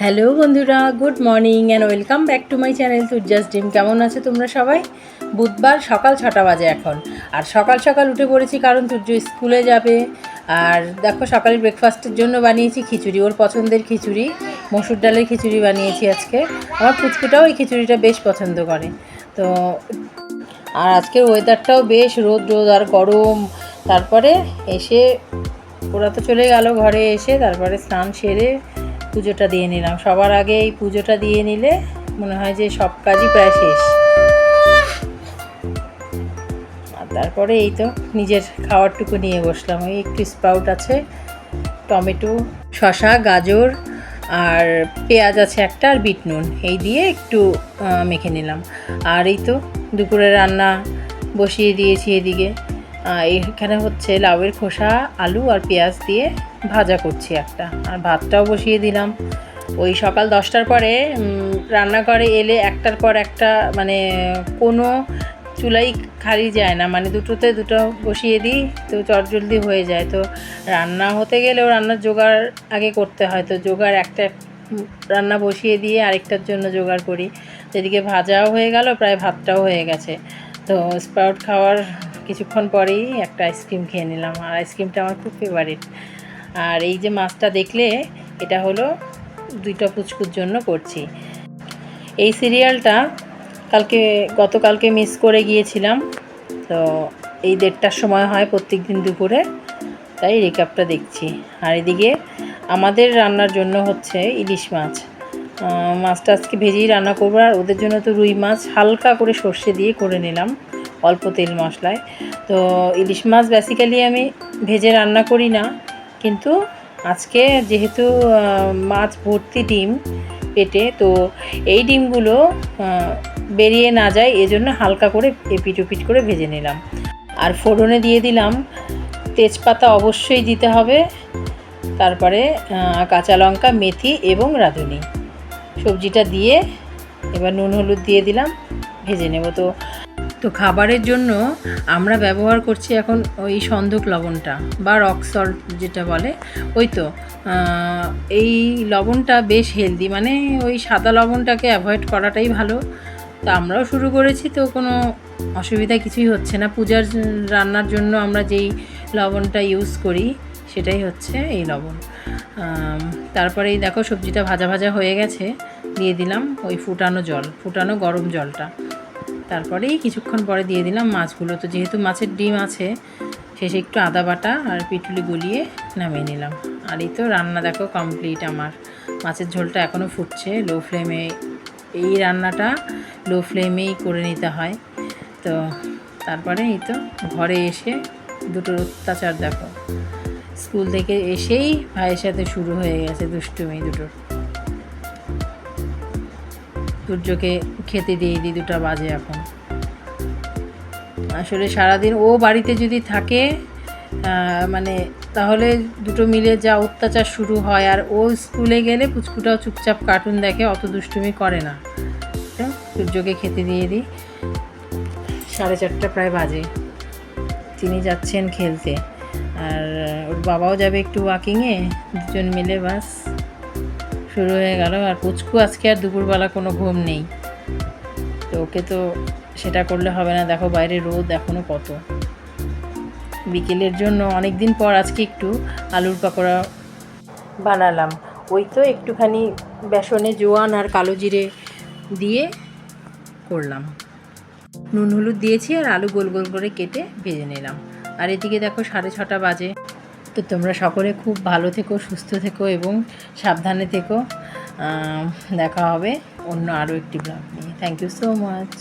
Hello বন্ধুরা, good morning and welcome back to my channel তুর্জাস ডিম কেমন আছে তোমরা সবাই? বুধবার সকাল ছটা বাজে এখন। আর সকাল সকাল উঠে পড়েছি কারণ তুর্য স্কুলে যাবে। আর দেখো সকালে ব্রেকফাস্টের জন্য বানিয়েছি খিচুড়ি, ওর পছন্দের খিচুড়ি, মসুর ডালের খিচুড়ি বানিয়েছি আজকে। আমার পুচকুটাও এই খিচুড়িটা বেশ পছন্দ করে। তো, আর আজকের ওয়েদারটাও বেশ রোদ রোদ আর গরম। তারপরে এসে ওরা তো চলে গেল ঘরে এসে, তারপরে স্নান সেরে পুজোটা দিয়ে নিলাম। সবার আগে এই পুজোটা দিয়ে নিলে মনে হয় যে সব কাজই প্রায় শেষ। আর তারপরে এই তো নিজের খাওয়ারটুকু নিয়ে বসলাম। ওই একটু স্প্রাউট আছে, টমেটো, শসা, গাজর আর পেঁয়াজ আছে একটা আর বিট নুন এই দিয়ে একটু মেখে নিলাম। আর এই তো দুপুরে রান্না বসিয়ে দিয়েছি এদিকে। এখানে হচ্ছে লাউয়ের খোসা, আলু আর পেঁয়াজ দিয়ে ভাজা করছি একটা। আর ভাতটাও বসিয়ে দিলাম। ওই সকাল দশটার পরে রান্নাঘরে এলে একটার পর একটা মানে কোনো চুলাই খালি যায় না। মানে দুটোতে দুটো বসিয়ে দিই, তো চটজলদি হয়ে যায়। তো রান্না হতে গেলেও রান্নার জোগাড় আগে করতে হয়। তো জোগাড় একটা রান্না বসিয়ে দিয়ে আরেকটার জন্য জোগাড় করি। এদিকে ভাজাও হয়ে গেল, প্রায় ভাতটাও হয়ে গেছে। তো স্প্রাউট খাওয়ার কিছুক্ষণ পরেই একটা আইসক্রিম খেয়ে নিলাম। আর আইসক্রিমটা আমার খুব ফেভারিট আর এই যে মাছটা দেখলে, এটা হলো দুইটা পুচকুর জন্য করছি। এই সিরিয়ালটা কালকে, গতকালকে মিস করে গিয়েছিলাম। তো এই দেড়টার সময় হয় প্রত্যেক দিন দুপুরে। তাই রেকাপটা দেখছি। আর এদিকে আমাদের রান্নার জন্য হচ্ছে ইলিশ মাছ। মাছটা আজকে ভেজেই রান্না করব। আর ওদের জন্য তো রুই মাছ। হালকা করে সর্ষে দিয়ে করে নিলাম। অল্প তেল মশলায়। তো ইলিশ মাছ বেসিক্যালি আমি ভেজে রান্না করি না। কিন্তু আজকে যেহেতু মাছ ভর্তি ডিম পেটে, তো এই ডিমগুলো বেরিয়ে না যায়, এজন্য হালকা করে এপিট ওপিট করে ভেজে নিলাম। আর ফোড়নে দিয়ে দিলাম, তেজপাতা অবশ্যই দিতে হবে। তারপরে কাঁচা লঙ্কা, মেথি এবং রাঁধুনি। সবজিটা দিয়ে এবার নুন হলুদ দিয়ে দিলাম, ভেজে নেব। তো তো খাবারের জন্য আমরা ব্যবহার করছি এখন ওই সন্ধক লবণটা বা রক সল্ট যেটা বলে। ওই তো এই লবণটা বেশ হেলদি মানে ওই সাদা লবণটাকে অ্যাভয়েড করাটাই ভালো। তো আমরাও শুরু করেছি, তো কোনো অসুবিধা কিছুই হচ্ছে না। পূজার রান্নার জন্য আমরা যেই লবণটা ইউজ করি, সেটাই হচ্ছে এই লবণ। তারপরে এই দেখো সবজিটা ভাজা ভাজা হয়ে গেছে, দিয়ে দিলাম ওই ফুটানো জল, ফুটানো গরম জলটা। তারপরেই কিছুক্ষণ পরে দিয়ে দিলাম মাছগুলো। তো যেহেতু মাছের ডিম আছে, শেষে একটু আদা বাটা আর পিটুলি গলিয়ে নামিয়ে নিলাম। আর এই তো রান্না দেখো কমপ্লিট আমার। মাছের ঝোলটা এখনও ফুটছে। লো ফ্লেমে এই রান্নাটা লো ফ্লেমেই করে নিতে হয়। তো তারপরে এই তো ঘরে এসে দুটোর অত্যাচার দেখো। স্কুল থেকে এসেই ভাইয়ের সাথে শুরু হয়ে গেছে দুষ্টুমি দুটোর। সূর্যকে খেতে দিয়ে দিই, দুটা বাজে এখন। আসলে সারাদিন ও বাড়িতে যদি থাকে মানে তাহলে দুটো মিলে যা অত্যাচার শুরু হয়, আর ও স্কুলে গেলে পুচকুটাও চুপচাপ কার্টুন দেখে, অত দুষ্টুমি করে না। তো সূর্যকে খেতে দিয়ে দিই। সাড়ে চারটা প্রায় বাজে। তিনি যাচ্ছেন খেলতে। আর ওর বাবাও যাবে একটু ওয়াকিংয়ে দুজন মিলে বাস শুরু হয়ে গেল। আর পুচকু আজকে আর দুপুরবেলা কোনো ঘুম নেই। তো ওকে তো সেটা করলে হবে না। দেখো বাইরে রোদ এখনও কত। বিকেলের জন্য অনেক দিন পর আজকে একটু আলুর পাকোড়া বানালাম। ওই তো একটুখানি বেসনে জোয়ান আর কালো জিরে দিয়ে করলাম। নুন হলুদ দিয়েছি আর আলু গোল গোল করে কেটে ভেজে নিলাম। আর এদিকে দেখো সাড়ে ছটা বাজে। তো তোমরা সকলে খুব ভালো থেকো, সুস্থ থেকো এবং সাবধানে থেকো। দেখা হবে অন্য আরও একটি ব্লগ নিয়ে। Thank you so much